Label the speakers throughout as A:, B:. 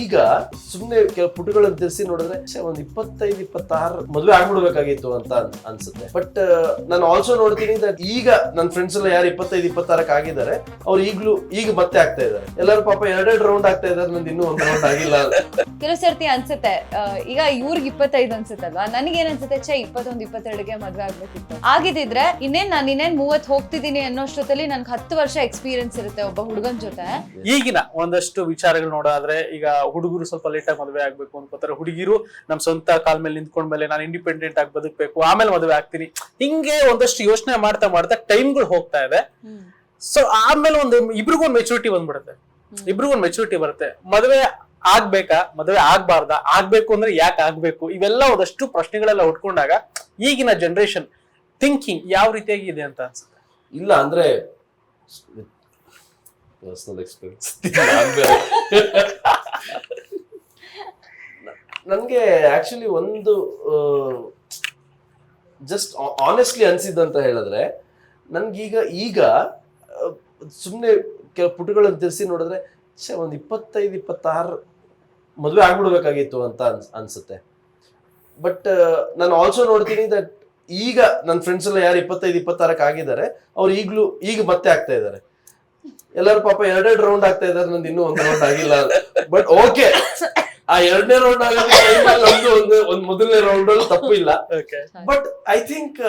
A: ಈಗ ಸುಮ್ನೆ ಕೆಲವು ಪುಟಗಳನ್ನು ತಿರ್ಸಿ ನೋಡಿದ್ರೆ ಒಂದು ಒಂದ್ ಇಪ್ಪತ್ತೈದು ಇಪ್ಪತ್ತಾರು ಮದ್ವೆ ಆಗ್ಬಿಡ್ಬೇಕಾಗಿತ್ತು ಅಂತ ಅನ್ಸುತ್ತೆ. ಬಟ್ ನಾನು ಆಲ್ಸೋ ನೋಡ್ತೀನಿ ಈಗ ನನ್ನ ಫ್ರೆಂಡ್ಸ್ ಎಲ್ಲ ಯಾರು ಇಪ್ಪತ್ತೈದು ಇಪ್ಪತ್ತಾರಕ್ಕೆ ಆಗಿದ್ದಾರೆ ಅವ್ರು ಈಗ್ಲೂ ಈಗ ಮತ್ತೆ ಆಗ್ತಾ ಇದ್ದಾರೆ. ಎಲ್ಲರೂ ಪಾಪ ಎರಡೆರಡು ರೌಂಡ್ ಆಗ್ತಾ ಇದ್ದಾರೆ ನಂದು ಇನ್ನೂ ಒಂದು ರೌಂಡ್ ಆಗಿಲ್ಲ.
B: ಕೆಲವು ಸರ್ತಿ ಅನ್ಸುತ್ತೆ ಆ, ಈಗ ಇವ್ರಿಗೆ ಇಪ್ಪತ್ತೈದು ಅನ್ಸುತ್ತಲ್ವಾ? ಏನ್ ಅನ್ಸುತ್ತೆ ಚೆ ಇಪ್ಪತ್ತೊಂದು ಇಪ್ಪತ್ತೆರಡಿಗೆ ಮದುವೆ ಆಗ್ಬೇಕಿತ್ತು. ಆಗಿದಿದ್ರೆ ಇನ್ನೇನ್ ನಾನು ಇನ್ನೇನ್ ಮೂವತ್ ಹೋಗ್ತಿದ್ದೀನಿ ಅನ್ನೋಷ್ಟೊತ್ತಲ್ಲಿ ನನ್ಗೆ ಹತ್ತು ವರ್ಷ ಎಕ್ಸ್ಪೀರಿಯನ್ಸ್ ಇರುತ್ತೆ ಒಬ್ಬ ಹುಡುಗನ್ ಜೊತೆ.
C: ಈಗಿನ ಒಂದಷ್ಟು ವಿಚಾರಗಳು ನೋಡಾದ್ರೆ ಈಗ ಹುಡುಗರು ಸ್ವಲ್ಪ ಲೇಟ್ ಆಗಿ ಮದುವೆ ಆಗ್ಬೇಕು ಅನ್ಕೋತಾರೆ. ಹುಡುಗಿರು ನಮ್ ಸ್ವಂತ ಕಾಲ್ ಮೇಲೆ ನಿಂತ್ಕೊಂಡ್ಮೇಲೆ ನಾನು ಇಂಡಿಪೆಂಡೆಂಟ್ ಆಗಿ ಬದುಕಬೇಕು ಆಮೇಲೆ ಮದುವೆ ಆಗ್ತೀನಿ. ಹಿಂಗೆ ಒಂದಷ್ಟು ಯೋಚನೆ ಮಾಡ್ತಾ ಮಾಡ್ತಾ ಟೈಮ್ಗಳು ಹೋಗ್ತಾ ಇದೆ. ಸೊ ಆಮೇಲೆ ಒಂದು ಇಬ್ರಿಗೂ ಒಂದು ಮೆಚುರಿಟಿ ಬಂದ್ಬಿಡುತ್ತೆ. ಇಬ್ರಿಗೂ ಒಂದು ಮೆಚುರಿಟಿ ಬರುತ್ತೆ. ಮದುವೆ ಆಗ್ಬೇಕಾ? ಮದುವೆ ಆಗ್ಬಾರ್ದ? ಆಗ್ಬೇಕು ಅಂದ್ರೆ ಯಾಕೆ ಆಗ್ಬೇಕು? ಇವೆಲ್ಲ ಒಂದಷ್ಟು ಪ್ರಶ್ನೆಗಳೆಲ್ಲ ಉಟ್ಕೊಂಡಾಗ ಈಗಿನ ಜನರೇಷನ್ ಥಿಂಕಿಂಗ್ ಯಾವ ರೀತಿಯಾಗಿ ಇದೆ ಅಂತ ಅನ್ಸುತ್ತೆ?
A: ಇಲ್ಲ ಅಂದ್ರೆ ಪರ್ಸನಲ್ ಎಕ್ಸ್ಪೀರಿಯನ್ಸ್ ನನಗೆ ಆಕ್ಚುಲಿ ಒಂದು ಜಸ್ಟ್ ಆನೆಸ್ಟ್ಲಿ ಅನಿಸಿದ್ದಂತ ಹೇಳಿದ್ರೆ ನನ್ಗೀಗ ಈಗ ಸುಮ್ಮನೆ ಕೆಲ ಪುಟಗಳನ್ನು ತಿರ್ಸಿ ನೋಡಿದ್ರೆ ಛೆ, ಒಂದು ಇಪ್ಪತ್ತೈದು ಇಪ್ಪತ್ತಾರು ಮದುವೆ ಆಗ್ಬಿಡ್ಬೇಕಾಗಿತ್ತು ಅಂತ ಅನ್ಸ್ ಅನ್ಸುತ್ತೆ. ಬಟ್ ನಾನು ಆಲ್ಸೋ ನೋಡ್ತೀನಿ ದಟ್ ಈಗ ನನ್ನ ಫ್ರೆಂಡ್ಸ್ ಎಲ್ಲ ಯಾರು ಇಪ್ಪತ್ತೈದು ಇಪ್ಪತ್ತಾರಕ್ಕೆ ಆಗಿದ್ದಾರೆ ಅವ್ರು ಈಗಲೂ ಈಗ ಮತ್ತೆ ಆಗ್ತಾ ಇದ್ದಾರೆ. ಎಲ್ಲರೂ ಪಾಪ ಎರಡೆರಡು ರೌಂಡ್ ಆಗ್ತಾ ಇದಾರೆ ನಂದು ಇನ್ನೂ ಒಂದು ರೌಂಡ್ ಆಗಿಲ್ಲ. ಬಟ್ ಓಕೆ ಆ ಎರಡನೇ ರೌಂಡ್ ಆಗೋದು ಒಂದು ಒಂದು ಮೊದಲನೇ ರೌಂಡ್ ಅಲ್ಲಿ ತಪ್ಪು ಇಲ್ಲ. ಬಟ್ ಐ ಥಿಂಕ್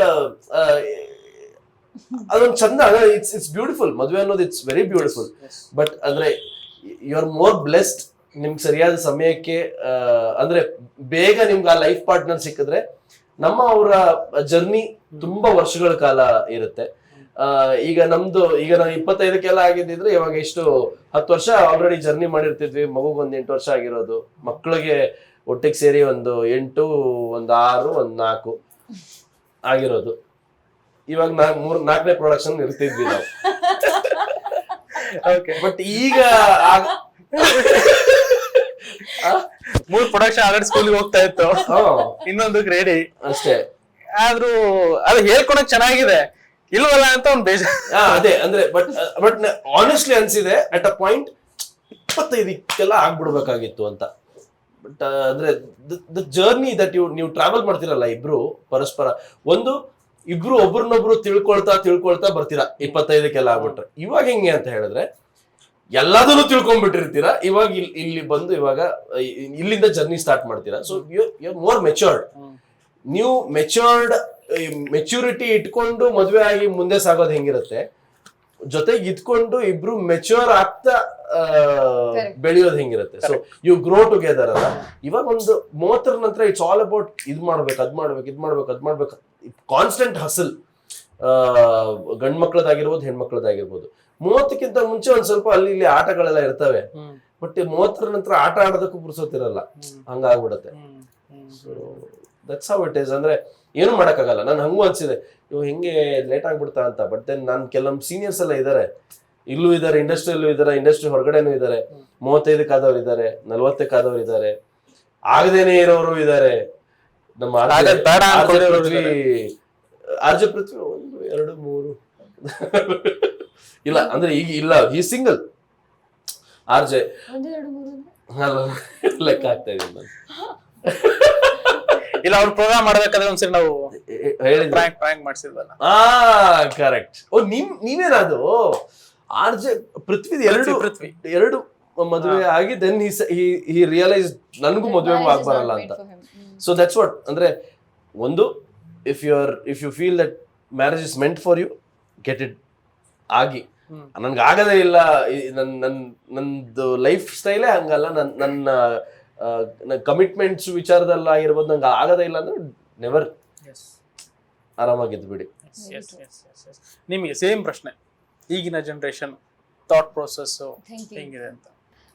A: ಅದೊಂದು ಚಂದ ಇಟ್ಸ್ ಇಟ್ಸ್ ಬ್ಯೂಟಿಫುಲ್ ಮದುವೆ ಅನ್ನೋದು ಇಟ್ಸ್ ವೆರಿ ಬ್ಯೂಟಿಫುಲ್ ಬಟ್ ಅಂದ್ರೆ ಯು ಆರ್ ಮೋರ್ ಬ್ಲೆಸ್ಡ್ ನಿಮ್ಗೆ ಸರಿಯಾದ ಸಮಯಕ್ಕೆ ಅಂದ್ರೆ ಬೇಗ ನಿಮ್ಗೆ ಆ ಲೈಫ್ ಪಾರ್ಟ್ನರ್ ಸಿಕ್ಕಿದ್ರೆ ನಮ್ಮ ಅವರ ಜರ್ನಿ ತುಂಬಾ ವರ್ಷಗಳ ಕಾಲ ಇರುತ್ತೆ. ಈಗ ನಮ್ದು ಈಗ ನಾವು ಇಪ್ಪತ್ತೈದಕ್ಕೆಲ್ಲ ಆಗಿದ್ದಿದ್ರೆ ಇವಾಗ ಎಷ್ಟು ಹತ್ತು ವರ್ಷ ಆಲ್ರೆಡಿ ಜರ್ನಿ ಮಾಡಿರ್ತಿದ್ವಿ. ಮಗುಗ್ ಒಂದು ಎಂಟು ವರ್ಷ ಆಗಿರೋದು. ಮಕ್ಕಳಿಗೆ ಒಟ್ಟಿಗೆ ಸೇರಿ ಒಂದು ಎಂಟು ಒಂದು ಆರು ಒಂದು ನಾಲ್ಕು ಆಗಿರೋದು. ಇವಾಗ ನಾ ಮೂರ್ ನಾಲ್ಕನೇ ಪ್ರೊಡಕ್ಷನ್ ಇರ್ತಿದ್ವಿ ನಾವು.
C: ಓಕೆ
A: ಬಟ್ ಈಗ
C: ಮೂರ್ ಪ್ರೊಡಕ್ಷನ್ ಆಲ್ರೆಡಿ ಸ್ಕೂಲ್ಗೆ ಹೋಗ್ತಾ ಇತ್ತು. ಇನ್ನೊಂದು ರೆಡಿ
A: ಅಷ್ಟೇ.
C: ಆದ್ರೂ ಅದು ಹೇಳ್ಕೊಳಕ್ ಚೆನ್ನಾಗಿದೆ. ಇಲ್ವಲ್ಲ ಅಂತ ಒಂದು ಬೇಜಾರು.
A: ಹಾ, ಅದೇ ಅಂದ್ರೆ ಬಟ್ ಬಟ್ ಆನೆಸ್ಟ್ಲಿ ಅನ್ಸಿದೆ ಅಟ್ ಅ ಪಾಯಿಂಟ್ ಇಪ್ಪತ್ತೈದಕ್ಕೆಲ್ಲ ಆಗ್ಬಿಡ್ಬೇಕಾಗಿತ್ತು ಅಂತ. ಬಟ್ ಅಂದ್ರೆ ದ ಜರ್ನಿ ದಟ್ ಯು ನೀವು ಟ್ರಾವೆಲ್ ಮಾಡ್ತಿರಲ್ಲ ಇಬ್ರು ಪರಸ್ಪರ ಒಂದು ಇಬ್ರು ಒಬ್ರನ್ನೊಬ್ರು ತಿಳ್ಕೊಳ್ತಾ ತಿಳ್ಕೊಳ್ತಾ ಬರ್ತೀರಾ ಇಪ್ಪತ್ತೈದಕ್ಕೆಲ್ಲ ಆಗ್ಬಿಟ್ರೆ. ಇವಾಗ ಹೆಂಗೆ ಅಂತ ಹೇಳಿದ್ರೆ ಎಲ್ಲದನ್ನು ತಿಳ್ಕೊಂಡ್ಬಿಟ್ಟಿರ್ತೀರಾ ಇವಾಗ ಇಲ್ಲಿ ಇಲ್ಲಿ ಬಂದು ಇವಾಗ ಇಲ್ಲಿಂದ ಜರ್ನಿ ಸ್ಟಾರ್ಟ್ ಮಾಡ್ತೀರಾ. So you you more matured ನೀವು ಮೆಚೋರ್ಡ್ ಮೆಚುರಿಟಿ ಇಟ್ಕೊಂಡು ಮದುವೆ ಆಗಿ ಮುಂದೆ ಸಾಗೋದು ಹೆಂಗಿರುತ್ತೆ? ಜೊತೆಗೆ ಇದ್ಕೊಂಡು ಇಬ್ರು ಮೆಚ್ಯೂರ್ ಆಗ್ತಾ. ಬೆಳೆಯೋದು ಹೆಂಗಿರುತ್ತೆ? ಸೊ ಯು ಗ್ರೋ ಟುಗೆದರ್ ಅಲ್ಲ? ಇವಾಗ ಒಂದು ಮೂವತ್ತರ ನಂತರ ಇಟ್ಸ್ ಆಲ್ ಅಬೌಟ್ ಇದ್ ಮಾಡ್ಬೇಕು ಅದ್ ಮಾಡ್ಬೇಕು ಇದ್ ಮಾಡ್ಬೇಕು ಅದ್ ಮಾಡ್ಬೇಕು. ಕಾನ್ಸ್ಟೆಂಟ್ ಹಸಲ್ ಗಂಡ್ ಮಕ್ಳದಾಗಿರ್ಬೋದು ಹೆಣ್ಮಕ್ಳದಾಗಿರ್ಬೋದು. ಮೂವತ್ತಕ್ಕಿಂತ ಮುಂಚೆ ಒಂದ್ ಸ್ವಲ್ಪ ಅಲ್ಲಿ ಇಲ್ಲಿ ಆಟಗಳೆಲ್ಲ ಇರ್ತವೆ. ಬಟ್ ಮೂವತ್ತರ ನಂತರ ಆಟ ಆಡೋದಕ್ಕೂ ಪುರ್ಸೋತಿರಲ್ಲ ಹಂಗಾಗ್ಬಿಡತ್ತೆ. ದಟ್ಸ್ ಹೌ ಇಟ್ ಇಸ್ ಅಂದ್ರೆ ಏನು ಮಾಡೋಕ್ಕಾಗಲ್ಲ. ನಾನು ಹಂಗೂ ಅನ್ಸಿದೆ ಇವ್ ಹೆಂಗೆ ಲೇಟ್ ಆಗ್ಬಿಡ್ತಾ ಅಂತ. ಬಟ್ ದೆನ್ ನಾನು ಕೆಲವೊಂದು ಸೀನಿಯರ್ಸ್ ಎಲ್ಲ ಇದ್ದಾರೆ ಇಲ್ಲೂ ಇದ್ದಾರೆ ಇಂಡಸ್ಟ್ರಿಯಲ್ಲೂ ಇದ್ದಾರೆ ಇಂಡಸ್ಟ್ರಿ ಹೊರಗಡೆನೂ ಇದ್ದಾರೆ ಮೂವತ್ತೈದಕ್ಕೆ ಆದವ್ರು ಇದ್ದಾರೆ ನಲ್ವತ್ತಕ್ಕೆ ಆದವ್ರು ಇದ್ದಾರೆ ಆಗದೇನೆ ಇರೋರು ಇದ್ದಾರೆ ನಮ್ಮ ಆರ್ಜ ಪೃಥ್ವಿ ಒಂದು ಎರಡು ಮೂರು. ಇಲ್ಲ ಅಂದ್ರೆ ಈಗ ಇಲ್ಲ ಈ ಸಿಂಗಲ್ ಆರ್ಜೆ ಲೆಕ್ಕ ಆಗ್ತಾ ಇದ್ದೀನಿ ನಾನು.
C: ಇಲ್ಲ ಅವ್ರು ಪ್ರೋಗ್ರಾಮ್ ಮಾಡ್ಬೇಕಾದ್ರೆ ಒಂದ್ಸರಿ ನಾವು
A: ಹೇಳಿದ್ರೆ.
C: ಪ್ರ್ಯಾಂಕ್ ಪ್ರ್ಯಾಂಕ್ ಮಾಡ್ಸಿದ್ವಲ್ಲ.
A: ಆ ಕರೆಕ್ಟ್ ಓ ನಿಮ್ ನೀವೇನದು ಆರ್ ಜೆ ಪೃಥ್ವಿದ್ ಎರಡು
C: ಪೃಥ್ವಿ.
A: ಎರಡು ಮದುವೆ ಆಗಿ ದೆನ್ ಹಿ ರಿಯಲೈಸ್ ನನಗೂ ಮದುವೆ ಆಗ್ಬಾರಲ್ಲ ಅಂತ. ಸೊ ದಟ್ಸ್ ವಾಟ್ ಅಂದ್ರೆ ಒಂದು if you are if you feel that marriage is meant for you get it ಆಗಿ.
C: ಹ್ಮ್.
A: ನನ್ಗೆ ಆಗದೇ ಇಲ್ಲ ನನ್ನ ನನ್ ನನ್ ನಂದು ಲೈಫ್ ಸ್ಟೈಲೇ ಹಂಗಲ್ಲ ನನ್ನ ನನ್ನ ಕಮಿಟ್ಮೆಂಟ್ಸ್ ವಿಚಾರದಲ್ಲಾಗಿರ್ಬೋದು ನಂಗೆ ಆಗದೇ ಇಲ್ಲ ಅಂದ್ರೆ ನೆವರ್ ಆರಾಮಾಗಿದ್ದು ಬಿಡಿ.
C: ನಿಮಗೆ ಸೇಮ್ ಪ್ರಶ್ನೆ ಈಗಿನ ಜನರೇಷನ್ ಥಾಟ್ ಪ್ರೋಸೆಸ್. ಹೆಂಗಿದೆ ಅಂತ?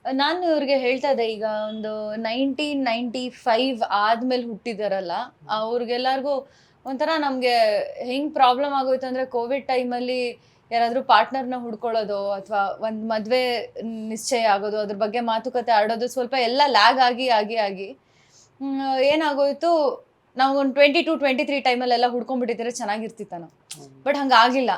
B: ನಾನು ಇವ್ರಿಗೆ ಹೇಳ್ತಾ ಇದ್ದೆ ಈಗ ಒಂದು ನೈನ್ಟೀನ್ ನೈಂಟಿ ಫೈವ್ ಆದ್ಮೇಲೆ ಹುಟ್ಟಿದಾರಲ್ಲ ಅವ್ರಿಗೆಲ್ಲರಿಗೂ ಒಂಥರ ನಮ್ಗೆ ಹೆಂಗ್ ಪ್ರಾಬ್ಲಮ್ ಆಗೋಯ್ತು ಅಂದ್ರೆ ಕೋವಿಡ್ ಟೈಮಲ್ಲಿ ಯಾರಾದ್ರೂ ಪಾರ್ಟ್ನರ್ನ ಹುಡ್ಕೊಳ್ಳೋದು ಅಥವಾ ಒಂದು ಮದುವೆ ನಿಶ್ಚಯ ಆಗೋದು ಅದ್ರ ಬಗ್ಗೆ ಮಾತುಕತೆ ಆಡೋದು ಸ್ವಲ್ಪ ಎಲ್ಲ ಲ್ಯಾಗ್ ಆಗಿ ಆಗಿ ಆಗಿ. ಏನಾಗೋಯ್ತು ನಾವು ಒಂದು ಟ್ವೆಂಟಿ ಟು ಟ್ವೆಂಟಿ ತ್ರೀ ಟೈಮಲ್ಲೆಲ್ಲ ಹುಡ್ಕೊಂಡ್ಬಿಟ್ಟಿದ್ರೆ ಚೆನ್ನಾಗಿರ್ತಿತ್ತ ನಾವು ಬಟ್ ಹಂಗಾಗಿಲ್ಲ.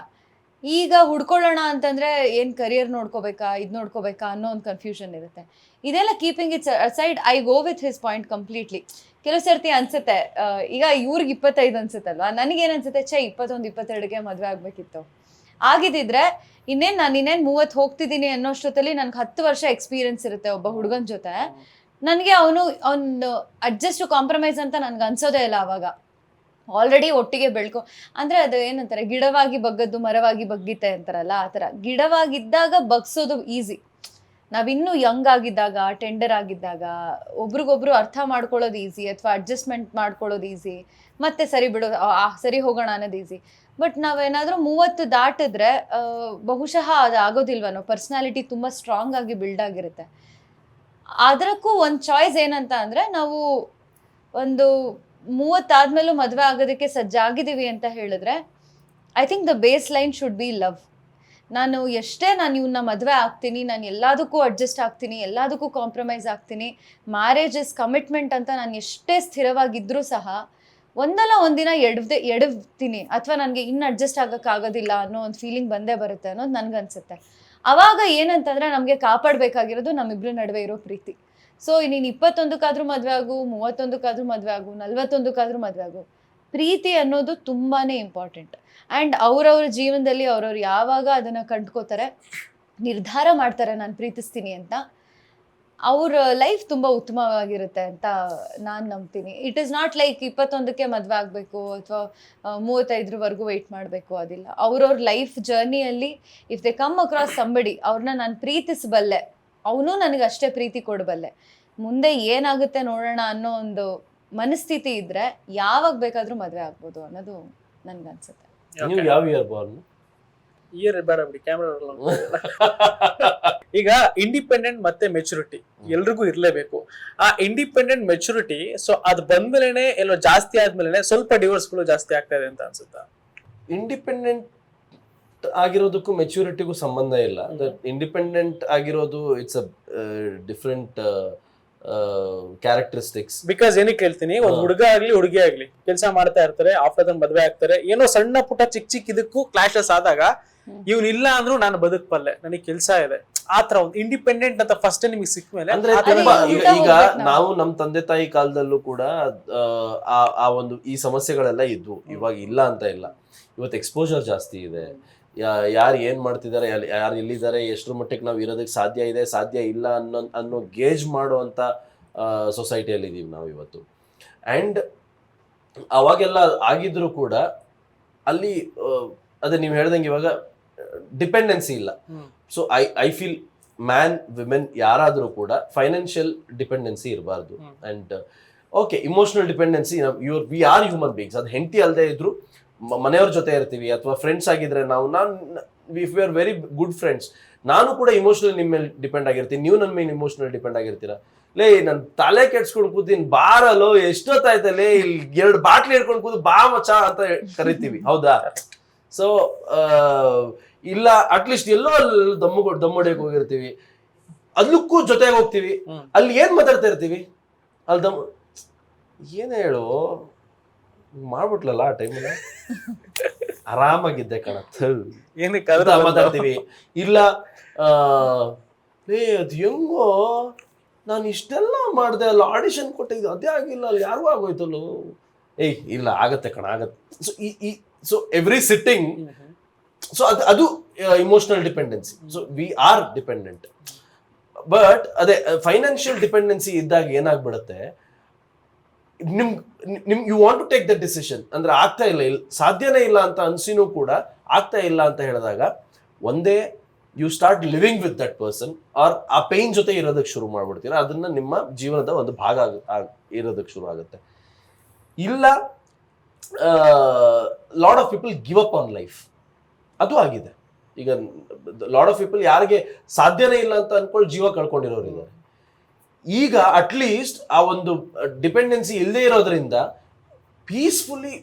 B: ಈಗ ಹುಡ್ಕೊಳ್ಳೋಣ ಅಂತಂದ್ರೆ ಏನು ಕರಿಯರ್ ನೋಡ್ಕೋಬೇಕಾ ಇದು ನೋಡ್ಕೋಬೇಕಾ ಅನ್ನೋ ಒಂದು ಕನ್ಫ್ಯೂಷನ್ ಇರುತ್ತೆ. ಇದೆಲ್ಲ keeping its side I go with his point completely ಕೆಲವು ಸರ್ತಿ ಅನ್ಸುತ್ತೆ ಈಗ ಇವ್ರಿಗೆ ಇಪ್ಪತ್ತೈದು ಅನ್ಸುತ್ತಲ್ವಾ? ನನಗೇನು ಅನ್ಸುತ್ತೆ ಛೇ ಇಪ್ಪತ್ತೊಂದು ಇಪ್ಪತ್ತೆರಡಿಗೆ ಮದುವೆ ಆಗ್ಬೇಕಿತ್ತು. ಆಗಿದ್ದಿದ್ರೆ ಇನ್ನೇನ್ ನಾನು ಇನ್ನೇನ್ ಮೂವತ್ತು ಹೋಗ್ತಿದ್ದೀನಿ ಅನ್ನೋಷ್ಟೊತ್ತಲ್ಲಿ ನನ್ಗೆ ಹತ್ತು ವರ್ಷ ಎಕ್ಸ್ಪೀರಿಯನ್ಸ್ ಇರುತ್ತೆ ಒಬ್ಬ ಹುಡುಗನ ಜೊತೆ. ನನಗೆ ಅವನು ಅವ್ನು ಅಡ್ಜಸ್ಟ್ ಕಾಂಪ್ರಮೈಸ್ ಅಂತ ನನ್ಗೆ ಅನ್ಸೋದೇ ಇಲ್ಲ ಅವಾಗ. ಆಲ್ರೆಡಿ ಒಟ್ಟಿಗೆ ಬೆಳ್ಕೊ ಅಂದ್ರೆ ಅದು ಏನಂತಾರೆ ಗಿಡವಾಗಿ ಬಗ್ಗದ್ದು ಮರವಾಗಿ ಬಗ್ಗಿತೆ ಅಂತಾರಲ್ಲ ಆ ಥರ. ಗಿಡವಾಗಿದ್ದಾಗ ಬಗ್ಸೋದು ಈಸಿ ನಾವಿನ್ನೂ ಯಂಗ್ ಆಗಿದ್ದಾಗ ಟೆಂಡರ್ ಆಗಿದ್ದಾಗ ಒಬ್ರಿಗೊಬ್ರು ಅರ್ಥ ಮಾಡ್ಕೊಳ್ಳೋದು ಈಸಿ ಅಥವಾ ಅಡ್ಜಸ್ಟ್ಮೆಂಟ್ ಮಾಡ್ಕೊಳ್ಳೋದು ಈಸಿ ಮತ್ತೆ ಸರಿ ಬಿಡೋ ಆ- ಆ, ಸರಿ ಹೋಗೋಣ ಅನ್ನೋದು ಈಸಿ ಬಟ್ ನಾವೇನಾದ್ರೂ ಮೂವತ್ತು ದಾಟಿದ್ರೆ ಬಹುಶಃ ಅದು ಆಗೋದಿಲ್ವನೋ? ಪರ್ಸ್ನಾಲಿಟಿ ತುಂಬ ಸ್ಟ್ರಾಂಗ್ ಆಗಿ ಬಿಲ್ಡ್ ಆಗಿರುತ್ತೆ. ಅದಕ್ಕೂ ಒಂದು ಚಾಯ್ಸ್ ಏನಂತ ಅಂದರೆ, ನಾವು ಒಂದು ಮೂವತ್ತಾದ್ಮೇಲೂ ಮದುವೆ ಆಗೋದಕ್ಕೆ ಸಜ್ಜಾಗಿದ್ದೀವಿ ಅಂತ ಹೇಳಿದ್ರೆ I think the base line should be love ನಾನು ಎಷ್ಟೇ ನಾನು ಇವನ್ನ ಮದುವೆ ಆಗ್ತೀನಿ, ನಾನು ಎಲ್ಲದಕ್ಕೂ ಅಡ್ಜಸ್ಟ್ ಆಗ್ತೀನಿ, ಎಲ್ಲದಕ್ಕೂ ಕಾಂಪ್ರಮೈಸ್ ಆಗ್ತೀನಿ ಮ್ಯಾರೇಜ್ ಇಸ್ ಕಮಿಟ್ಮೆಂಟ್ ಅಂತ ನಾನು ಎಷ್ಟೇ ಸ್ಥಿರವಾಗಿದ್ದರೂ ಸಹ ಒಂದಲ್ಲ ಒಂದಿನ ಎಡವ್ದೆ ಎಡವ್ತೀನಿ ಅಥವಾ ನನಗೆ ಇನ್ನು ಅಡ್ಜಸ್ಟ್ ಆಗೋಕ್ಕಾಗೋದಿಲ್ಲ ಅನ್ನೋ ಒಂದು ಫೀಲಿಂಗ್ ಬಂದೇ ಬರುತ್ತೆ ಅನ್ನೋದು ನನಗನ್ಸುತ್ತೆ. ಅವಾಗ ಏನಂತಂದರೆ ನಮಗೆ ಕಾಪಾಡಬೇಕಾಗಿರೋದು ನಮ್ಮಿಬ್ಬರ ನಡುವೆ ಇರೋ ಪ್ರೀತಿ. ಸೊ ನೀನು ಇಪ್ಪತ್ತೊಂದಕ್ಕಾದ್ರೂ ಮದುವೆ ಆಗು, ಮೂವತ್ತೊಂದಕ್ಕಾದ್ರೂ ಮದುವೆ ಆಗು, ನಲ್ವತ್ತೊಂದಕ್ಕಾದ್ರೂ ಮದುವೆ ಆಗು, ಪ್ರೀತಿ ಅನ್ನೋದು ತುಂಬಾ ಇಂಪಾರ್ಟೆಂಟ್ ಆ್ಯಂಡ್ ಅವರವ್ರ ಜೀವನದಲ್ಲಿ ಅವ್ರವ್ರು ಯಾವಾಗ ಅದನ್ನು ಕಂಡ್ಕೋತಾರೆ, ನಿರ್ಧಾರ ಮಾಡ್ತಾರೆ, ನಾನು ಪ್ರೀತಿಸ್ತೀನಿ ಅಂತ ಅವ್ರ ಲೈಫ್ ತುಂಬಾ ಉತ್ತಮವಾಗಿರುತ್ತೆ ಅಂತ ನಾನು ನಂಬ್ತೀನಿ. ಇಟ್ ಇಸ್ ನಾಟ್ ಲೈಕ್ ಇಪ್ಪತ್ತೊಂದಕ್ಕೆ ಮದುವೆ ಆಗಬೇಕು ಅಥವಾ ಮೂವತ್ತೈದರವರೆಗೂ ವೆಯ್ಟ್ ಮಾಡಬೇಕು ಅದಿಲ್ಲ. ಅವ್ರವ್ರ life ಜರ್ನಿಯಲ್ಲಿ if they come across somebody ಅವ್ರನ್ನ ನಾನು ಪ್ರೀತಿಸಬಲ್ಲೆ. ಅವನು ನನಗೆ ಅಷ್ಟೇ ಪ್ರೀತಿ ಕೊಡಬಲ್ಲೆ. ಮುಂದೆ ಏನಾಗುತ್ತೆ ನೋಡೋಣ ಅನ್ನೋ ಒಂದು ಮನಸ್ಥಿತಿ ಇದ್ರೆ ಯಾವಾಗ ಬೇಕಾದ್ರೂ ಮದುವೆ ಆಗ್ಬೋದು ಅನ್ನೋದು ನನ್ಗನ್ಸುತ್ತೆ
A: ನೀವು ಯಾವ ಇಯರ್ ಬಾರ್ನ್
C: ಇಯರ್ ಬೇಡ ಬಿಡಿ ಕ್ಯಾಮ್ರಾ ಈಗ ಇಂಡಿಪೆಂಡೆಂಟ್ ಮತ್ತೆ ಮೆಚುರಿಟಿ ಎಲ್ರಿಗೂ ಇರಲೇಬೇಕು. ಆ ಇಂಡಿಪೆಂಡೆಂಟ್ ಮೆಚುರಿಟಿ ಸೊ ಅದು ಬಂದ್ಮೇಲೆ ಎಲ್ಲೋ ಜಾಸ್ತಿ ಆದ್ಮೇಲೆ ಸ್ವಲ್ಪ ಡಿವೋರ್ಸ್ಗಳು ಗಳು ಜಾಸ್ತಿ ಆಗ್ತಾ ಇದೆ ಅಂತ ಅನ್ಸುತ್ತಾ?
A: ಇಂಡಿಪೆಂಡೆಂಟ್ ಆಗಿರೋದಕ್ಕೂ ಮೆಚುರಿಟಿಗೂ ಸಂಬಂಧ ಇಲ್ಲ. ಇಂಡಿಪೆಂಡೆಂಟ್ ಆಗಿರೋದು it's a different characteristics
C: because ಏನಕ್ಕೆ ಹೇಳ್ತೀನಿ ಒಂದು ಹುಡುಗ ಆಗ್ಲಿ ಹುಡುಗಿ ಆಗಲಿ ಕೆಲಸ ಮಾಡ್ತಾ ಇರ್ತಾರೆ ಆಫ್ಟರ್ ಮದುವೆ ಆಗ್ತಾರೆ ಏನೋ ಸಣ್ಣ ಪುಟ್ಟ ಚಿಕ್ಕ ಚಿಕ್ಕ ಇದಕ್ಕೂ ಕ್ಲಾಶಸ್ ಆದಾಗ. ಇವ್ನ್ ಇಲ್ಲ ಅಂದ್ರೂ ನಾನು ಬದುಕಲ್ಲೆ ನನಗೆ ಕೆಲಸ ಇದೆ. ಆತರ ಒಂದು ಇಂಡಿಪೆಂಡೆಂಟ್ ಅಂತ ಫಸ್ಟ್ ನಿಮಗೆ ಸಿಕ್ಕ ಮೇಲೆ
A: ಅಂದ್ರೆ ತುಂಬಾ
B: ಈಗ ನಾವು.
A: ನಮ್ಮ ನಮ್ ತಂದೆ ತಾಯಿ ಕಾಲದಲ್ಲೂ ಕೂಡ ಆ, ಆ ಒಂದು ಈ ಸಮಸ್ಯೆಗಳೆಲ್ಲ ಇದ್ವು. ಇವಾಗ ಇಲ್ಲ ಅಂತ ಇಲ್ಲ. ಇವತ್ತು ಎಕ್ಸ್ಪೋಜರ್ ಜಾಸ್ತಿ ಇದೆ. ಯಾರು ಏನ್ ಮಾಡ್ತಿದ್ದಾರೆ ಯಾರು ಎಲ್ಲಿದ್ದಾರೆ ಎಷ್ಟರ ಮಟ್ಟಿಗೆ ನಾವು ಇರೋದಕ್ಕೆ ಸಾಧ್ಯ ಇದೆ ಸಾಧ್ಯ ಇಲ್ಲ ಅನ್ನೋ ಅನ್ನೋ ಗೇಜ್ ಮಾಡುವಂತ ಸೊಸೈಟಿಯಲ್ಲಿ ಇದೀವಿ ನಾವು ಇವತ್ತು. ಅಂಡ್ ಅವಾಗೆಲ್ಲ ಆಗಿದ್ರು ಕೂಡ ಅಲ್ಲಿ ಅದೇ ನೀವು ಹೇಳ್ದಂಗೆ ಇವಾಗ ಡಿಪೆಂಡೆನ್ಸಿ ಇಲ್ಲ. So I I feel man women ಯಾರಾದರೂ ಕೂಡ ಫೈನಾನ್ಷಿಯಲ್ ಡಿಪೆಂಡೆನ್ಸಿ ಇರಬಾರ್ದು. And okay emotional dependency your we are human beings ಅದು ಹೆಂಡತಿ ಅಲ್ಲದೆ ಇದ್ರು ಮನೆಯವ್ರ ಜೊತೆ ಇರ್ತೀವಿ ಅಥವಾ ಫ್ರೆಂಡ್ಸ್ ಆಗಿದ್ರೆ ನಾವು ನಾನು if you are very good friends ನಾನು ಕೂಡ ಇಮೋಷನಲ್ ನಿಮ್ಮ ಮೇಲೆ ಡಿಪೆಂಡ್ ಆಗಿರ್ತೀನಿ. ನೀವು ನನ್ನ ಮೇಲೆ ಇಮೋಷನಲ್ ಡಿಪೆಂಡ್ ಆಗಿರ್ತೀರಾ? ಲೇ ನನ್ನ ತಲೆ ಕೆಡ್ಸ್ಕೊಂಡು ಕೂತೀನಿ ಬಾರಲ್ಲೋ ಎಷ್ಟೊತ್ತಾಯ್ತಲ್ಲೇ ಇಲ್ಲಿ ಎರಡು ಬಾಟ್ಲಿ ಹಿಡ್ಕೊಂಡು ಕೂತು ಬಾ ಮಚ ಅಂತ ಕರಿತೀವಿ. ಹೌದಾ? ಸೊ ಇಲ್ಲ ಅಟ್ಲೀಸ್ಟ್ ಎಲ್ಲೋ ಅಲ್ಲಿ ದಮ್ಮು ದಮ್ಮು ಹೊಡಿಯಕ್ಕೆ ಹೋಗಿರ್ತೀವಿ. ಅದಕ್ಕೂ ಜೊತೆಗೆ ಹೋಗ್ತೀವಿ. ಅಲ್ಲಿ ಏನ್ ಮಾತಾಡ್ತಾ ಇರ್ತೀವಿ? ಅಲ್ಲಿ ದಮ್ ಏನೇ ಹೇಳು ಮಾಡ್ಬಿಟ್ಲಲ್ಲ ಆ ಟೈಮಲ್ಲಿ ಆರಾಮಾಗಿದ್ದೆ ಕಣ. ಮಾತಾಡ್ತೀವಿ. ಇಲ್ಲ ಏ ಅದು ಹೆಂಗೋ? ನಾನು ಇಷ್ಟೆಲ್ಲ ಮಾಡಿದೆ ಅಲ್ಲ ಆಡಿಷನ್ ಕೊಟ್ಟಿದ್ದು ಅದೇ ಆಗಿಲ್ಲ ಅಲ್ಲಿ ಯಾರಿಗೂ ಆಗೋಯ್ತಲ್ಲೋ? ಏಯ್ ಇಲ್ಲ ಆಗತ್ತೆ ಕಣ ಆಗತ್ತೆ. ಸೊ ಈ ಸೊ ಎವ್ರಿ ಸಿಟ್ಟಿಂಗ್ ಸೊ ಅದು ಅದು emotional dependency so we are dependent but ಅದೇ ಫೈನಾನ್ಷಿಯಲ್ ಡಿಪೆಂಡೆನ್ಸಿ ಇದ್ದಾಗ ಏನಾಗ್ಬಿಡುತ್ತೆ? ನಿಮ್ ನಿಮ್ you want to take the decision ಅಂದ್ರೆ ಆಗ್ತಾ ಇಲ್ಲ ಇಲ್ಲ ಸಾಧ್ಯನೇ ಇಲ್ಲ ಅಂತ ಅನ್ಸಿನೂ ಕೂಡ ಆಗ್ತಾ ಇಲ್ಲ ಅಂತ ಹೇಳಿದಾಗ ಒಂದೇ you start living with that person are a pain ಜೊತೆ ಇರೋದಕ್ಕೆ ಶುರು ಮಾಡ್ಬಿಡ್ತೀರಾ. ಅದನ್ನ ನಿಮ್ಮ ಜೀವನದ ಒಂದು ಭಾಗ ಇರೋದಕ್ಕೆ ಶುರು ಆಗುತ್ತೆ. ಇಲ್ಲ lot of people give up on life ಅದು ಆಗಿದೆ. ಈಗ ಲಾಟ್ ಆಫ್ ಪೀಪಲ್ ಯಾರಿಗೆ ಸಾಧ್ಯನೇ ಇಲ್ಲ ಅಂತ ಅನ್ಕೊಂಡು ಜೀವ ಕಳ್ಕೊಂಡಿರೋರು ಇದ್ದಾರೆ. ಈಗ ಅಟ್ಲೀಸ್ಟ್ ಆ ಒಂದು ಡಿಪೆಂಡೆನ್ಸಿ ಇಲ್ಲದೆ ಇರೋದ್ರಿಂದ peacefully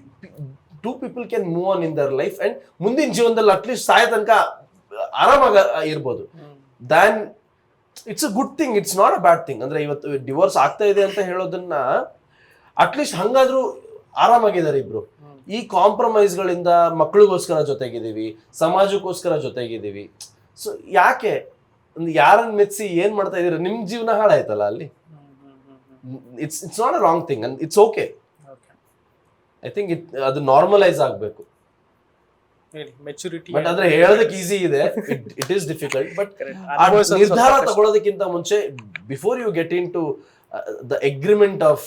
A: two people can move on in their life and ಮುಂದಿನ ಜೀವನದಲ್ಲಿ ಅಟ್ಲೀಸ್ಟ್ ಸಾಯ ತನಕ ಆರಾಮಾಗ ಇರ್ಬೋದು. Then it's a good thing it's not a bad thing ಅಂದ್ರೆ ಇವತ್ತು ಡಿವೋರ್ಸ್ ಆಗ್ತಾ ಇದೆ ಅಂತ ಹೇಳೋದನ್ನ ಅಟ್ಲೀಸ್ಟ್ ಹಂಗಾದ್ರೂ ಆರಾಮಾಗಿದ್ದಾರೆ ಇಬ್ರು. ಈ ಕಾಂಪ್ರಮೈಸ್ಗಳಿಂದ ಮಕ್ಕಳಿಗೋಸ್ಕರ ಜೊತೆಗಿದ್ದೀವಿ ಸಮಾಜಕ್ಕೋಸ್ಕರ ಜೊತೆಗಿದ್ದೀವಿ. ಸೊ ಯಾಕೆ? ಒಂದು ಯಾರನ್ನ ಮೆಚ್ಚಿ ಏನ್ ಮಾಡ್ತಾ ಇದೀರ ನಿಮ್ ಜೀವನ ಹಾಳಾಯ್ತಲ್ಲ ಅಲ್ಲಿ? It's it's not a wrong thing and it's okay I think it ಅದು ನಾರ್ಮಲೈಸ್ ಆಗ್ಬೇಕು.
C: ಮೆಚುರಿಟಿ
A: ಬಟ್ ಆದ್ರೆ ಹೇಳೋದಕ್ಕೆ ಈಸಿ ಇದೆ. ಇಟ್ ಇಸ್ ಡಿಫಿಕಲ್ಟ್ ಬಟ್ ನಿರ್ಧಾರ ತಗೊಳ್ಳೋದಕ್ಕಿಂತ ಮುಂಚೆ before you get into the agreement of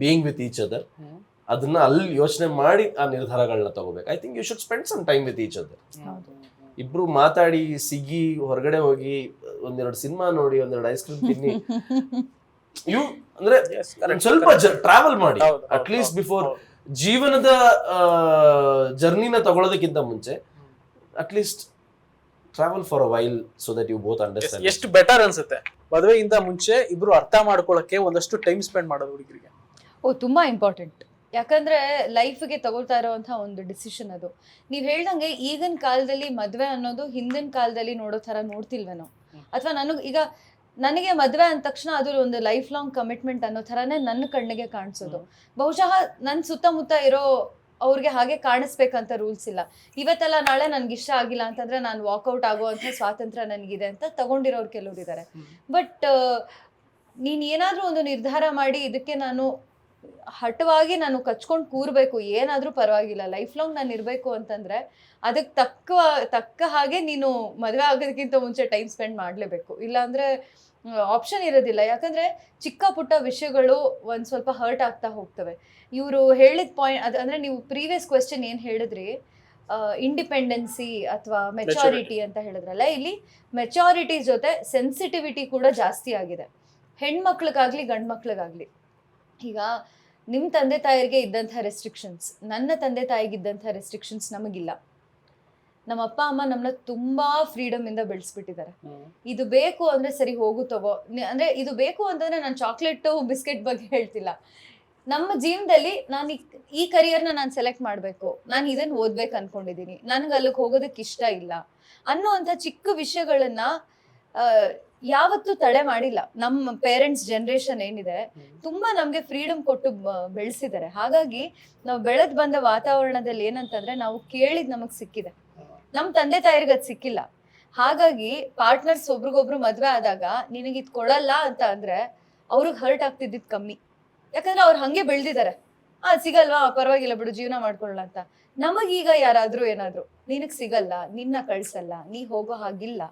A: being with each other. ಅದನ್ನ ಅಲ್ಲಿ ಯೋಚನೆ ಮಾಡಿ ಆ ನಿರ್ಧಾರಗಳನ್ನ ತಗೋಬೇಕು. I think you should spend some time with each other ಇಬ್ರು ಮಾತಾಡಿ ಸಿಗಿ ಹೊರಗಡೆ ಹೋಗಿ ಒಂದೆರಡು ಸಿನಿಮಾ ನೋಡಿ ಒಂದೆರಡು ಐಸ್ ಕ್ರೀಮ್ ತಿನ್ನಿ. ಯು ಅಂದ್ರೆ ಸ್ವಲ್ಪ ಟ್ರಾವೆಲ್ ಮಾಡಿ. ಅಟ್ ಲೀಸ್ಟ್ ಬಿಫೋರ್ ಜೀವನದ ಜರ್ನಿನ ತಗೊಳ್ಳೋದಕ್ಕಿಂತ ಮುಂಚೆ at least travel for a while so that you both understand
C: ಎಷ್ಟು ಬೆಟರ್ ಅನ್ಸುತ್ತೆ? ಮದುವೆಯಿಂದ ಮುಂಚೆ ಇಬ್ರು ಅರ್ಥ ಮಾಡ್ಕೊಳ್ಳೋಕೆ ಒಂದಷ್ಟು ಟೈಮ್ ಸ್ಪೆಂಡ್ ಮಾಡೋದು ಹುಡುಗರಿಗೆ.
B: ಓ ತುಂಬಾ ಇಂಪಾರ್ಟೆಂಟ್ ಯಾಕಂದ್ರೆ ಲೈಫ್ಗೆ ತಗೊಳ್ತಾ ಇರೋವಂಥ ಒಂದು ಡಿಸಿಷನ್ ಅದು. ನೀವು ಹೇಳ್ದಂಗೆ ಈಗಿನ ಕಾಲದಲ್ಲಿ ಮದುವೆ ಅನ್ನೋದು ಹಿಂದಿನ ಕಾಲದಲ್ಲಿ ನೋಡೋ ಥರ ನೋಡ್ತಿಲ್ವೇನೋ ಅಥವಾ ನನಗೆ ಈಗ ನನಗೆ ಮದುವೆ ಅಂದ ತಕ್ಷಣ ಅದು ಒಂದು ಲೈಫ್ ಲಾಂಗ್ ಕಮಿಟ್ಮೆಂಟ್ ಅನ್ನೋ ಥರನೇ ನನ್ನ ಕಣ್ಣಿಗೆ ಕಾಣಿಸೋದು. ಬಹುಶಃ ನನ್ನ ಸುತ್ತಮುತ್ತ ಇರೋ ಅವ್ರಿಗೆ ಹಾಗೆ ಕಾಣಿಸ್ಬೇಕಂತ ರೂಲ್ಸ್ ಇಲ್ಲ. ಇವತ್ತೆಲ್ಲ ನಾಳೆ ನನ್ಗೆ ಇಷ್ಟ ಆಗಿಲ್ಲ ಅಂತಂದ್ರೆ ನಾನು ವಾಕೌಟ್ ಆಗುವಂಥ ಸ್ವಾತಂತ್ರ್ಯ ನನಗಿದೆ ಅಂತ ತಗೊಂಡಿರೋರು ಕೆಲವ್ರು ಇದ್ದಾರೆ ಬಟ್ ನೀನು ಏನಾದರೂ ಒಂದು ನಿರ್ಧಾರ ಮಾಡಿ ಇದಕ್ಕೆ ನಾನು ಹಠವಾಗಿ ನಾನು ಕಚ್ಕೊಂಡು ಕೂರ್ಬೇಕು ಏನಾದರೂ ಪರವಾಗಿಲ್ಲ ಲೈಫ್ ಲಾಂಗ್ ನಾನು ಇರಬೇಕು ಅಂತಂದ್ರೆ ಅದಕ್ಕೆ ತಕ್ಕ ತಕ್ಕ ಹಾಗೆ ನೀನು ಮದುವೆ ಆಗೋದಕ್ಕಿಂತ ಮುಂಚೆ ಟೈಮ್ ಸ್ಪೆಂಡ್ ಮಾಡಲೇಬೇಕು. ಇಲ್ಲಾಂದ್ರೆ ಆಪ್ಷನ್ ಇರೋದಿಲ್ಲ. ಯಾಕಂದ್ರೆ ಚಿಕ್ಕ ಪುಟ್ಟ ವಿಷಯಗಳು ಒಂದ್ ಸ್ವಲ್ಪ ಹರ್ಟ್ ಆಗ್ತಾ ಹೋಗ್ತವೆ. ಇವರು ಹೇಳಿದ ಪಾಯಿಂಟ್ ಅದು ಅಂದ್ರೆ ನೀವು ಪ್ರೀವಿಯಸ್ ಕ್ವೆಶನ್ ಏನ್ ಹೇಳಿದ್ರಿ? ಇಂಡಿಪೆಂಡೆನ್ಸಿ ಅಥವಾ ಮೆಚಾರಿಟಿ ಅಂತ ಹೇಳಿದ್ರಲ್ಲ ಇಲ್ಲಿ ಮೆಚಾರಿಟಿ ಜೊತೆ ಸೆನ್ಸಿಟಿವಿಟಿ ಕೂಡ ಜಾಸ್ತಿ ಆಗಿದೆ. ಹೆಣ್ಮಕ್ಳಿಗಾಗ್ಲಿ ಗಂಡ್ ಮಕ್ಳಿಗಾಗ್ಲಿ ಈಗ ನಿಮ್ಮ ತಂದೆ ತಾಯಿಗೆ ಇದ್ದಂಥ ರೆಸ್ಟ್ರಿಕ್ಷನ್ಸ್ ನನ್ನ ತಂದೆ ತಾಯಿಗಿದ್ದಂಥ ರೆಸ್ಟ್ರಿಕ್ಷನ್ಸ್ ನಮಗಿಲ್ಲ. ನಮ್ಮ ಅಪ್ಪ ಅಮ್ಮ ನಮ್ಮನ್ನ ತುಂಬಾ ಫ್ರೀಡಮ್ ಇಂದ ಬೆಳೆಸ್ಬಿಟ್ಟಿದ್ದಾರೆ. ಇದು ಬೇಕು ಅಂದ್ರೆ ಸರಿ ಹೋಗು ತಗೋ. ಅಂದ್ರೆ ಇದು ಬೇಕು ಅಂತಂದ್ರೆ ನಾನು ಚಾಕ್ಲೇಟ್ ಬಿಸ್ಕೆಟ್ ಬಗ್ಗೆ ಹೇಳ್ತಿಲ್ಲ. ನಮ್ಮ ಜೀವನದಲ್ಲಿ ನಾನು ಈ- ಈ ಕರಿಯರ್ನ ನಾನು ಸೆಲೆಕ್ಟ್ ಮಾಡಬೇಕು. ನಾನು ಇದನ್ನ ಓದ್ಬೇಕು ಅನ್ಕೊಂಡಿದ್ದೀನಿ ನನಗೆ ಅಲ್ಲಿಗೆ ಹೋಗೋದಕ್ಕೆ ಇಷ್ಟ ಇಲ್ಲ. ಅನ್ನೋಂಥ ಚಿಕ್ಕ ವಿಷಯಗಳನ್ನ ಯಾವತ್ತೂ ತಡೆ ಮಾಡಿಲ್ಲ. ನಮ್ಮ ಪೇರೆಂಟ್ಸ್ ಜನರೇಷನ್ ಏನಿದೆ ತುಂಬಾ ನಮ್ಗೆ ಫ್ರೀಡಮ್ ಕೊಟ್ಟು ಬೆಳೆಸಿದ್ದಾರೆ. ಹಾಗಾಗಿ ನಾವು ಬೆಳೆದು ಬಂದ ವಾತಾವರಣದಲ್ಲಿ ಏನಂತಂದ್ರೆ ನಾವು ಕೇಳಿದ್ ನಮಗ್ ಸಿಕ್ಕಿದೆ. ನಮ್ ತಂದೆ ತಾಯಿರ್ಗೆ ಅದ್ ಸಿಕ್ಕಿಲ್ಲ. ಹಾಗಾಗಿ ಪಾರ್ಟ್ನರ್ಸ್ ಒಬ್ರಿಗೊಬ್ರು ಮದ್ವೆ ಆದಾಗ ನಿನಗೆ ಇದ್ ಕೊಡಲ್ಲ ಅಂತ ಅಂದ್ರೆ ಅವ್ರಿಗೆ ಹರ್ಟ್ ಆಗ್ತಿದ್ದಿದ್ ಕಮ್ಮಿ. ಯಾಕಂದ್ರೆ ಅವ್ರು ಹಂಗೆ ಬೆಳ್ದಿದ್ದಾರೆ ಆ, ಸಿಗಲ್ವಾ? ಪರವಾಗಿಲ್ಲ ಬಿಡು, ಜೀವನ ಮಾಡ್ಕೊಳ್ಳ ಅಂತ. ನಮಗೀಗ ಯಾರಾದ್ರೂ ಏನಾದ್ರು, ನಿನಗ್ ಸಿಗಲ್ಲ, ನಿನ್ನ ಕಳ್ಸಲ್ಲ, ನೀ ಹೋಗೋ ಹಾಗಿಲ್ಲ.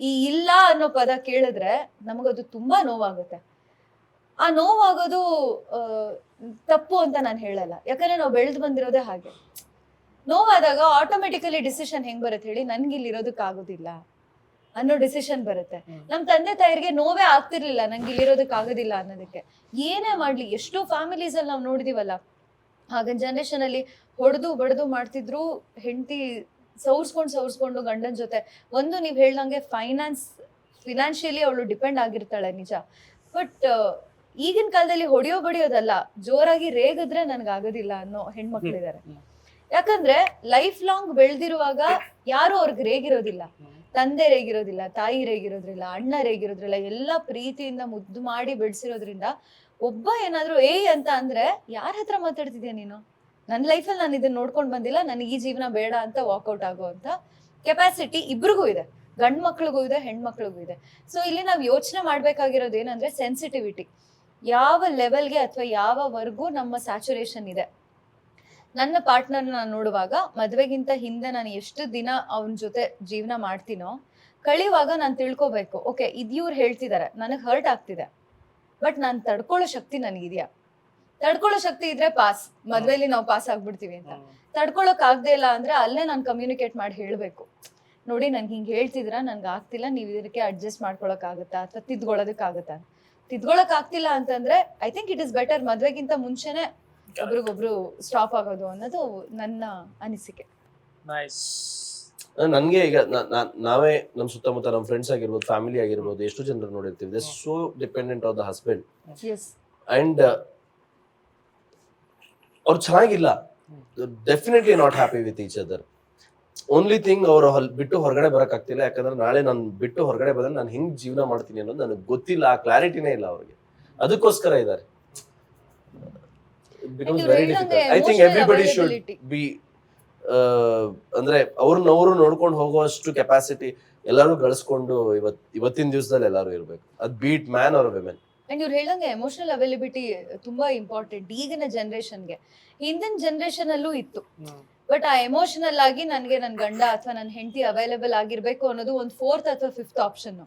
B: ಈ ಇಲ್ಲ ಅನ್ನೋ ಪದ ಕೇಳಿದ್ರೆ ನಮಗದು ತುಂಬಾ ನೋವಾಗುತ್ತೆ. ಆ ನೋವಾಗೋದು ತಪ್ಪು ಅಂತ ನಾನು ಹೇಳಲ್ಲ. ಯಾಕಂದ್ರೆ ನಾವು ಬೆಳೆದು ಬಂದಿರೋದೇ ಹಾಗೆ. ನೋವಾದಾಗ ಆಟೋಮೆಟಿಕಲಿ ಡಿಸಿಷನ್ ಹೆಂಗ್ ಬರುತ್ತೆ ಹೇಳಿ? ನನ್ಗೆ ಇಲ್ಲಿ ಇರೋದಕ್ಕಾಗೋದಿಲ್ಲ ಅನ್ನೋ ಡಿಸಿಷನ್ ಬರುತ್ತೆ. ನಮ್ ತಂದೆ ತಾಯಿರಿಗೆ ನೋವೇ ಆಗ್ತಿರ್ಲಿಲ್ಲ. ನಂಗೆ ಇಲ್ಲಿರೋದಕ್ಕೆ ಆಗೋದಿಲ್ಲ ಅನ್ನೋದಕ್ಕೆ. ಏನೇ ಮಾಡ್ಲಿ ಎಷ್ಟೋ ಫ್ಯಾಮಿಲೀಸ್ ಅಲ್ಲಿ ನಾವು ನೋಡಿದೀವಲ್ಲ. ಆಗಿನ ಜನರೇಷನ್ ಅಲ್ಲಿ ಹೊಡೆದು ಬಡದು ಮಾಡ್ತಿದ್ರು ಹೆಂಡತಿ ಸೌರ್ಸ್ಕೊಂಡು ಸವರ್ಸ್ಕೊಂಡು ಗಂಡನ ಜೊತೆ. ಒಂದು ನೀವ್ ಹೇಳ್ದಂಗೆ ಫೈನಾನ್ಸ್ ಫಿನಾನ್ಷಿಯಲಿ ಅವಳು ಡಿಪೆಂಡ್ ಆಗಿರ್ತಾಳೆ ನಿಜ. ಬಟ್ ಈಗಿನ ಕಾಲದಲ್ಲಿ ಹೊಡೆಯೋ ಬಡಿಯೋದಲ್ಲ. ಜೋರಾಗಿ ರೇಗಿದ್ರೆ ನನ್ಗಾಗೋದಿಲ್ಲ ಅನ್ನೋ ಹೆಣ್ಮಕ್ಳಿದ್ದಾರೆ. ಯಾಕಂದ್ರೆ ಲೈಫ್ ಲಾಂಗ್ ಬೆಳೆದಿರುವಾಗ ಯಾರು ಅವ್ರಿಗೆ ರೇಗಿರೋದಿಲ್ಲ. ತಂದೆ ರೇಗಿರೋದಿಲ್ಲ, ತಾಯಿ ರೇಗಿರೋದ್ರಿಲ್ಲ, ಅಣ್ಣ ರೇಗಿರೋದ್ರಿಲ್ಲ, ಎಲ್ಲ ಪ್ರೀತಿಯಿಂದ ಮುದ್ದು ಮಾಡಿ ಬೆಳೆಸಿರೋದ್ರಿಂದ ಒಬ್ಬ ಏನಾದ್ರೂ ಏ ಅಂತ ಅಂದ್ರೆ ಯಾರ ಹತ್ರ ಮಾತಾಡ್ತಿದ್ಯಾ ನೀನು? ನನ್ನ ಲೈಫಲ್ಲಿ ನಾನು ಇದನ್ನ ನೋಡ್ಕೊಂಡು ಬಂದಿಲ್ಲ, ನನಗೆ ಈ ಜೀವನ ಬೇಡ ಅಂತ ವಾಕೌಟ್ ಆಗುವಂತ ಕೆಪಾಸಿಟಿ ಇಬ್ರಿಗೂ ಇದೆ. ಗಂಡ್ ಮಕ್ಳಿಗೂ ಇದೆ ಹೆಣ್ಮಕ್ಳಿಗೂ ಇದೆ. ಸೊ ಇಲ್ಲಿ ನಾವು ಯೋಚನೆ ಮಾಡ್ಬೇಕಾಗಿರೋದು ಏನಂದ್ರೆ ಸೆನ್ಸಿಟಿವಿಟಿ ಯಾವ ಲೆವೆಲ್ಗೆ ಅಥವಾ ಯಾವ ಯಾವವರೆಗೂ ನಮ್ಮ ಸ್ಯಾಚುರೇಷನ್ ಇದೆ. ನನ್ನ ಪಾರ್ಟ್ನರ್ ನಾನು ನೋಡುವಾಗ ಮದ್ವೆಗಿಂತ ಹಿಂದೆ ನಾನು ಎಷ್ಟು ದಿನ ಅವನ ಜೊತೆ ಜೀವನ ಮಾಡ್ತೀನೋ ಕಳಿಯುವಾಗ ನಾನು ತಿಳ್ಕೊಬೇಕು. ಓಕೆ ಇದು ಇವ್ರು ಹೇಳ್ತಿದ್ದಾರೆ ನನಗೆ ಹರ್ಟ್ ಆಗ್ತಿದೆ. ಬಟ್ ನಾನು ತಡ್ಕೊಳ್ಳೋ ಶಕ್ತಿ ನನಗಿದ್ಯಾ? ತಡ್ಕೊಳ್ಳೋ ಶಕ್ತಿ ಇದ್ರೆ ಪಾಸ್ ಮದ್ವೆಲಿ ನಾವು ಪಾಸ್ ಆಗ್ಬಿಡ್ತೀವಿ ಅಂತ. ತಡ್ಕೊಳಕ್ ಆಗದೆ ಇಲ್ಲ ಅಂದ್ರೆ ಅಲ್ಲೇ ನಾನು ಕಮ್ಯುನಿಕೇಟ್ ಮಾಡಿ ಹೇಳ್ಬೇಕು. ನೋಡಿ ನನ್ಗೆ ಹಿಂಗೆ ಹೇಳ್ತಿದ್ರ? ನನ್ಗೆ ಆಗ್ತಿಲ್ಲ. ನೀವು ಇದಕ್ಕೆ ಅಡ್ಜಸ್ಟ್ ಮಾಡ್ಕೊಳಕ್ ಆಗುತ್ತಾ? ಅಥವಾ ತಿದ್ಕೊಳ್ಳೋದಕ್ಕಾಗತ್ತಾ ತಿದ್ಕೊಳಕ್ ಆಗ್ತಿಲ್ಲ ಅಂತಂದ್ರೆ I think it is better ಮದ್ವೆಗಿಂತ ಮುಂಚೆನೆ ಒಬ್ರಿಗೊಬ್ರು ಸ್ಟಾಪ್ ಆಗೋದು ಅನ್ನೋದು ನನ್ನ ಅನಿಸಿಕೆ.
C: ನೈಸ್
A: ನನ್ಗೆ ಈಗ ನಾವೇ ನಮ್ಮ ಸುತ್ತಮುತ್ತ ನಮ್ಮ ಫ್ರೆಂಡ್ಸ್ ಆಗಿರ್ಬೋದು ಫ್ಯಾಮಿಲಿ ಆಗಿರ್ಬೋದು ಎಷ್ಟು ಜನರು ನೋಡಿರ್ತೀವಿ. They so dependent on the
B: husbands
A: and ಅವ್ರು ಚೆನ್ನಾಗಿಲ್ಲ. Definitely not happy with each other only thing ಅವ್ರು ಹೊಲ್ ಬಿಟ್ಟು ಹೊರಗಡೆ ಬರಕ್ ಆಗ್ತಿಲ್ಲ. ಯಾಕಂದ್ರೆ ನಾಳೆ ನಾನು ಬಿಟ್ಟು ಹೊರಗಡೆ ಬಂದ್ರೆ ನಾನು ಹೆಂಗ್ ಜೀವನ ಮಾಡ್ತೀನಿ ಅನ್ನೋದು ನನಗೆ ಗೊತ್ತಿಲ್ಲ. ಆ ಕ್ಲಾರಿಟಿನೇ ಇಲ್ಲ ಅವ್ರಿಗೆ. ಅದಕ್ಕೋಸ್ಕರ ಇದ್ದಾರೆ. Becomes very difficult I think everybody should. Be ಅಂದ್ರೆ ಅವ್ರನ್ನ ಅವರು ನೋಡ್ಕೊಂಡು ಹೋಗುವಷ್ಟು ಕೆಪಾಸಿಟಿ ಎಲ್ಲರೂ ಗಳಿಸ್ಕೊಂಡು ಇವತ್ ಇವತ್ತಿನ ದಿವಸದಲ್ಲಿ ಎಲ್ಲರೂ ಇರ್ಬೇಕು. ಅದ್ ಬೀಟ್ ಮ್ಯಾನ್ ಅವ್ರ ವಿಮೆನ್
B: ಅಂಡ್ ಇವ್ರು ಹೇಳಂಗೆ ಎಮೋಷನಲ್ ಅವೈಲಬಿಲಿಟಿ ತುಂಬಾ ಇಂಪಾರ್ಟೆಂಟ್ ಈಗಿನ ಜನರೇಷನ್ಗೆ ಹಿಂದಿನ ಜನರೇಷನ್ ಅಲ್ಲೂ ಇತ್ತು ಬಟ್ ಆ ಎಮೋಷನಲ್ ಆಗಿ ನನಗೆ ನನ್ನ ಗಂಡ ಅಥವಾ ನನ್ನ ಹೆಂಡತಿ ಅವೈಲೇಬಲ್ ಆಗಿರ್ಬೇಕು ಅನ್ನೋದು ಒಂದು ಫೋರ್ತ್ ಅಥವಾ ಫಿಫ್ತ್ ಆಪ್ಷನ್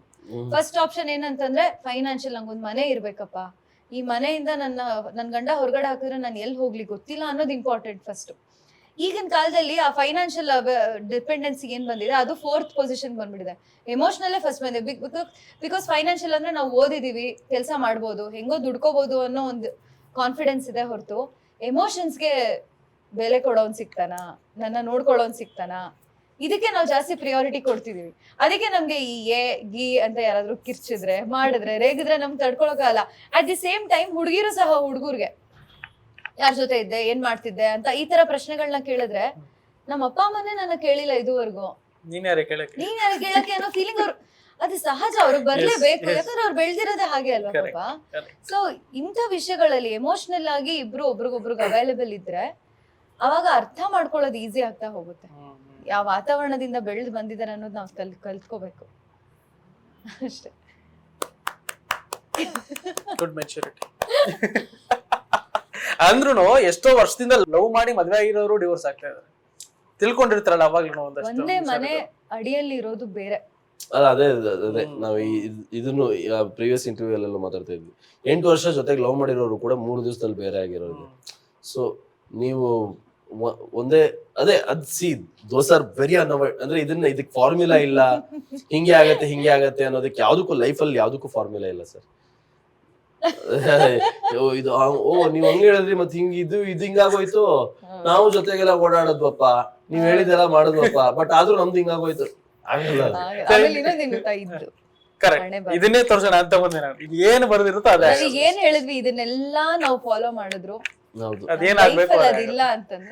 B: ಫಸ್ಟ್ ಆಪ್ಷನ್ ಏನಂತಂದ್ರೆ ಫೈನಾನ್ಷಿಯಲ್ ನಂಗೊಂದು ಮನೆ ಇರ್ಬೇಕಪ್ಪ. ಈ ಮನೆಯಿಂದ ನನ್ನ ನನ್ನ ಗಂಡ ಹೊರಗಡೆ ಹಾಕಿದ್ರೆ ನಾನು ಎಲ್ಲಿ ಹೋಗ್ಲಿ ಗೊತ್ತಿಲ್ಲ ಅನ್ನೋದು ಇಂಪಾರ್ಟೆಂಟ್ ಫಸ್ಟ್ ಈಗಿನ ಕಾಲದಲ್ಲಿ ಆ ಫೈನಾನ್ಷಿಯಲ್ ಡಿಪೆಂಡೆನ್ಸಿ ಏನ್ ಬಂದಿದೆ, ಅದು ಫೋರ್ತ್ ಪೊಸಿಷನ್ ಬಂದ್ಬಿಟ್ಟಿದೆ. ಎಮೋಷನಲ್ಲೇ ಫಸ್ಟ್ ಬಂದಿದೆ. ಬಿಕಾಸ್ ಫೈನಾನ್ಷಿಯಲ್ ಅಂದ್ರೆ ನಾವು ಓದಿದೀವಿ, ಕೆಲಸ ಮಾಡ್ಬೋದು, ಹೆಂಗೋ ದುಡ್ಕೋಬಹುದು ಅನ್ನೋ ಒಂದು ಕಾನ್ಫಿಡೆನ್ಸ್ ಇದೆ ಹೊರತು. ಎಮೋಷನ್ಸ್ಗೆ ಬೆಲೆ ಕೊಡೋನ್ ಸಿಗ್ತಾನ? ನನ್ನ ನೋಡ್ಕೊಳ್ಳೋನ್ ಸಿಗ್ತಾನ? ಇದಕ್ಕೆ ನಾವು ಜಾಸ್ತಿ ಪ್ರಿಯಾರಿಟಿ ಕೊಡ್ತಿದೀವಿ. ಅದಕ್ಕೆ ನಮ್ಗೆ ಈ ಎ ಗಿ ಅಂತ ಯಾರಾದ್ರೂ ಕಿರ್ಚಿದ್ರೆ ಮಾಡಿದ್ರೆ ರೇಗಿದ್ರೆ ನಮ್ಗೆ ತಡ್ಕೊಳಕಾಗಲ್ಲ ಅಟ್ ದಿ ಸೇಮ್ ಟೈಮ್ ಹುಡುಗಿರು ಸಹ ಹುಡುಗರ್ಗೆ ಯಾರ ಜೊತೆ ಇದ್ದೆ? ಏನ್ ಮಾಡ್ತಿದ್ದೆ? ಅಂತ ಈ ತರ ಪ್ರಶ್ನೆಗಳನ್ನ ಕೇಳಿದ್ರೆ ನಮ್ಮ ಅಪ್ಪ ಅಮ್ಮನೇ ನನ್ನ ಕೇಳಿಲ್ಲ ಇದುವರೆಗೂ.
C: ನೀನ್ ಯಾರೇ ಕೇಳಕ್ಕೆ?
B: ನೀನ್ ಯಾರು ಕೇಳಕ್ಕೆ ಅನ್ನೋ ಫೀಲಿಂಗ್ ಅವ್ರು ಅದು ಸಹಜ ಅವ್ರಿಗೆ ಬರ್ಲೇಬೇಕು. ಯಾಕಂದ್ರೆ ಅವ್ರು ಬೆಳೆದಿರೋದೇ ಹಾಗೆ ಅಲ್ವಾ ಪಾಪ? ಸೊ ಇಂಥ ವಿಷಯಗಳಲ್ಲಿ ಎಮೋಷನಲ್ ಆಗಿ ಇಬ್ರು ಒಬ್ರಿಗೊಬ್ರಿಗೆ ಅವೈಲೇಬಲ್ ಇದ್ರೆ ಅವಾಗ ಅರ್ಥ ಮಾಡ್ಕೊಳ್ಳೋದು ಈಸಿ ಆಗ್ತಾ ಹೋಗುತ್ತೆ. ಯಾವ ವಾತಾವರಣದಿಂದ ಬೆಳೆದು ಬಂದಿದ್ದಾರೆ ಅನ್ನೋದು ನಾವು ಕಲ್ ಕಲ್ತ್ಕೋಬೇಕು. ಅಷ್ಟೇ.
C: ಗುಡ್ ಮೆಚುರಿಟಿ ಅಂದ್ರೂ ಎಷ್ಟೋ ವರ್ಷದಿಂದ ಲವ್ ಮಾಡಿ ಮದ್ವೆ ಆಗಿರೋರು ಡಿವೋರ್ಸ್ ಆಗ್ತಾ ಇದಾರೆ. ತಿಳ್ಕೊಂಡಿರ್ತಾರಲ್ಲ ಅವಾಗ್ಲೂ ಒಂದಷ್ಟು
B: ಒಂದೇ ಮನೆ ಅಡಿಯಲ್ಲಿ ಇರೋದು ಬೇರೆ.
A: ಅಲ್ಲ ಅದೇ ಅದೇ- ಅದೇ. ನಾವು ಇದನ್ನು ಪ್ರೀವಿಯಸ್ ಇಂಟರ್ವ್ಯೂ ಅಲ್ಲೆಲ್ಲ ಮಾತಾಡ್ತಾ ಇದ್ವಿ. ಎಂಟು ವರ್ಷ ಜೊತೆಗೆ ಲವ್ ಮಾಡಿರೋರು ಕೂಡ ಮೂರು ದಿವಸದಲ್ಲಿ ಬೇರೆ ಆಗಿರೋದು
C: ಹ್ಮ್.
A: ಸೊ ನೀವು ಒಂದೇ ಅದೇ ಅದ್ see those are very unavoid ಅಂದ್ರೆ ಇದನ್ನ ಇದಕ್ಕೆ ಫಾರ್ಮುಲಾ ಇಲ್ಲ. ಹಿಂಗೆ ಆಗತ್ತೆ ಹಿಂಗೆ ಆಗತ್ತೆ ಅನ್ನೋದಕ್ಕೆ ಯಾವ್ದಕ್ಕೂ ಅಲ್ಲಿ ಯಾವ್ದಕ್ಕೂ ಫಾರ್ಮುಲಾ ಇಲ್ಲ ಸರ್. ಇದು ಓ ನೀವ್ ಹಂಗ ಹೇಳಿದ್ರಿ ಮತ್ತೆ ಹಿಂಗ್ ಇದು ಇದು ಹಿಂಗಾಗೋಯ್ತು ನಾವು ಜೊತೆಗೆಲ್ಲ ಓಡಾಡದ್ವಪ್ಪ. ನೀವ್ ಹೇಳಿದೆಲ್ಲ ಮಾಡಿದ್ವಪ್ಪ. ಬಟ್ ಆದ್ರೂ ನಮ್ದು ಹಿಂಗಾಗೋಯ್ತು ಆಗಲ್ಲ.
C: ಇದನ್ನೇ ತೋರ್ಸೋಣ ಅಂತ ಬಂದೆ ನಾನು. ಇದು ಏನ್ ಬರ್ದಿರುತ್ತೋ ಅದೇ.
B: ಏನ್ ಹೇಳಿದ್ವಿ ಇದನ್ನೆಲ್ಲಾ ನಾವು ಫಾಲೋ ಮಾಡಿದ್ರು.
A: ಹೌದು.
C: ಅದೇನಾಗ್ಬೇಕು
B: ಅದಿಲ್ಲ ಅಂತಂದ್ರೆ.